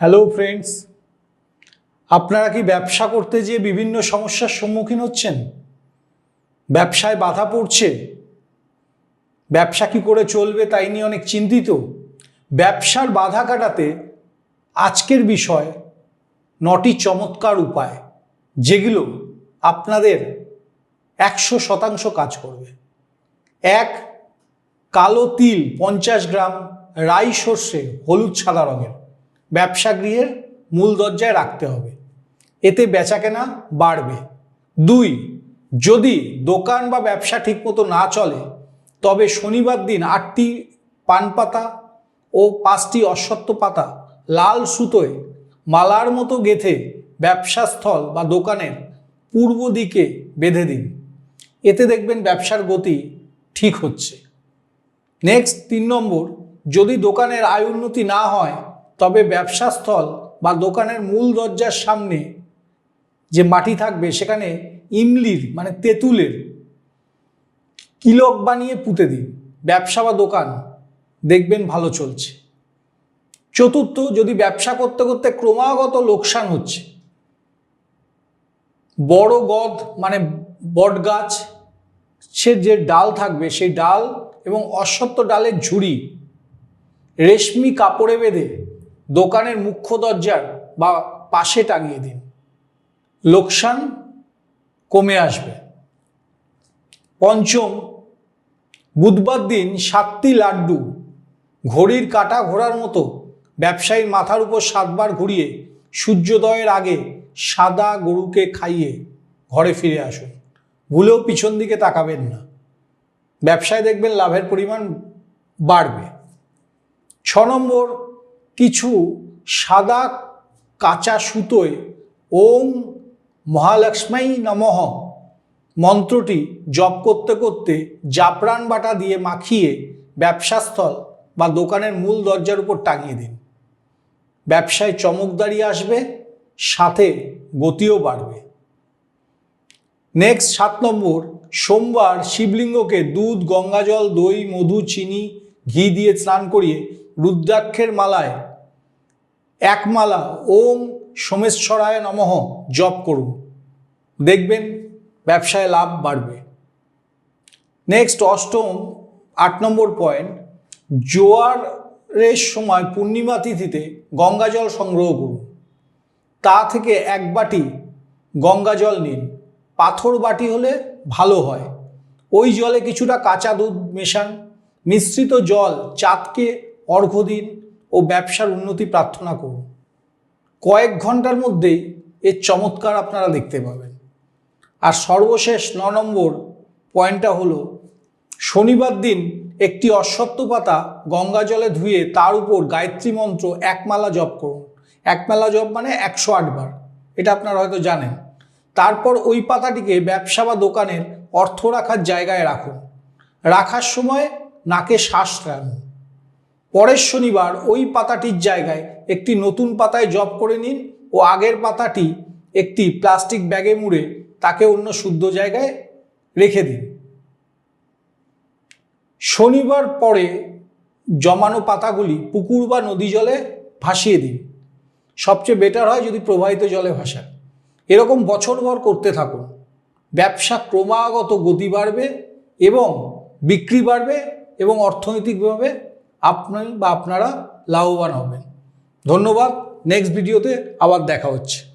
Hello friends আপনারা কি ব্যবসা করতে যেয়ে বিভিন্ন সমস্যার সম্মুখীন হচ্ছেন? ব্যবসায় বাধা পড়ছে। ব্যবসা কি করে চলবে তাই নিয়ে অনেক চিন্তিত। ব্যবসার বাধা কাটাতে আজকের বিষয় নটি চমৎকার উপায়, যেগুলো আপনাদের একশো শতাংশ কাজ করবে। এক, কালো তিল, পঞ্চাশ গ্রাম রাই সর্ষে, হলুদ সাদা রঙের। ব্যবসা গৃহের মূল দরজায় রাখতে হবে। এতে বেচাকেনা বাড়বে। দুই, যদি দোকান বা ব্যবসা ঠিকমতো না চলে, তবে শনিবার দিন আটটি পান পাতা ও পাঁচটি অশ্বত্থ পাতা লাল সুতোয় মালার মতো গেথে ব্যবসাস্থল বা দোকানের পূর্ব দিকে বেঁধে দিন। এতে দেখবেন ব্যবসার গতি ঠিক হচ্ছে। নেক্সট, তিন নম্বর, যদি দোকানের আয় উন্নতি না হয় তবে ব্যবসাস্থল বা দোকানের মূল দরজার সামনে যে মাটি থাকবে, সেখানে ইমলির মানে তেঁতুলের কিলক বানিয়ে পুঁতে দিন। ব্যবসা বা দোকান দেখবেন ভালো চলছে। চতুর্থ, যদি ব্যবসা করতে করতে ক্রমাগত লোকসান হচ্ছে, বড় গদ মানে বট গাছ, সে যে ডাল থাকবে, সেই ডাল এবং অশ্বত্থ ডালের ঝুড়ি, রেশমি কাপড়ে বেঁধে দোকানের মুখ্য দরজার বা পাশে টাঙিয়ে দিন। লোকসান কমে আসবে। পঞ্চম, বুধবার দিন সাতটি লাড্ডু ঘড়ির কাটা ঘোরার মতো ব্যবসায়ীর মাথার উপর সাতবার ঘুরিয়ে সূর্যোদয়ের আগে সাদা গরুকে খাইয়ে ঘরে ফিরে আসুন। ভুলেও পিছন দিকে তাকাবেন না। ব্যবসায় দেখবেন লাভের পরিমাণ বাড়বে। ছ নম্বর কিছু সাদা কাঁচা সুতোয় ওম মহালক্ষ্মী নমঃ মন্ত্রটি জপ করতে করতে জাফরান বাটা দিয়ে মাখিয়ে ব্যবসাস্থল বা দোকানের মূল দরজার উপর টাঙিয়ে দিন। ব্যবসায় চমকদারি আসবে, সাথে গতিও বাড়বে। নেক্সট সাত নম্বর, সোমবার শিবলিঙ্গকে দুধ, গঙ্গাজল, দই, মধু, চিনি, ঘি দিয়ে স্নান করিয়ে রুদ্রাক্ষের মালায় এক মালা ওম সোমেশ্বরায় নমঃ জপ করুন। দেখবেন ব্যবসায় লাভ বাড়বে। নেক্সট অষ্টম, আট নম্বর পয়েন্ট জোয়ারের সময় পূর্ণিমা তিথিতে গঙ্গাজল সংগ্রহ করুন। তা থেকে এক বাটি গঙ্গাজল নিন। পাথর বাটি হলে ভালো হয়। ওই জলে কিছুটা কাঁচা দুধ মেশান। মিশ্রিত জল চাঁদকে অর্ঘ্য দিন। ও ব্যবসার উন্নতি প্রার্থনা করুন। কয়েক ঘণ্টার মধ্যেই এর চমৎকার আপনারা দেখতে পাবেন। আর সর্বশেষ ন নম্বর পয়েন্টটা হলো, শনিবার দিন একটি অশ্বত্থ পাতা গঙ্গা জলে ধুয়ে তার উপর গায়ত্রী মন্ত্র একমালা জপ করুন। একমালা জপ মানে একশো আটবার এটা আপনারা হয়তো জানেন। তারপর ওই পাতাটিকে ব্যবসা বা দোকানের অর্থ রাখার জায়গায় রাখুন। রাখার সময় নাকে শ্বাস টানুন পরের শনিবার ওই পাতাটির জায়গায় একটি নতুন পাতায় জব করে নিন ও আগের পাতাটি একটি প্লাস্টিক ব্যাগে মুড়ে তাকে অন্য শুদ্ধ জায়গায় রেখে দিন। শনিবার পরে জমানো পাতাগুলি পুকুর বা নদী জলে ভাসিয়ে দিন। সবচেয়ে বেটার হয় যদি প্রবাহিত জলে ভাসান। এরকম বছরভর করতে থাকুন। ব্যবসা ক্রমাগত গতি বাড়বে এবং বিক্রি বাড়বে এবং অর্থনৈতিকভাবে আপনি বা আপনারা লাভবান হবেন। ধন্যবাদ। নেক্সট ভিডিওতে আবার দেখা হচ্ছে।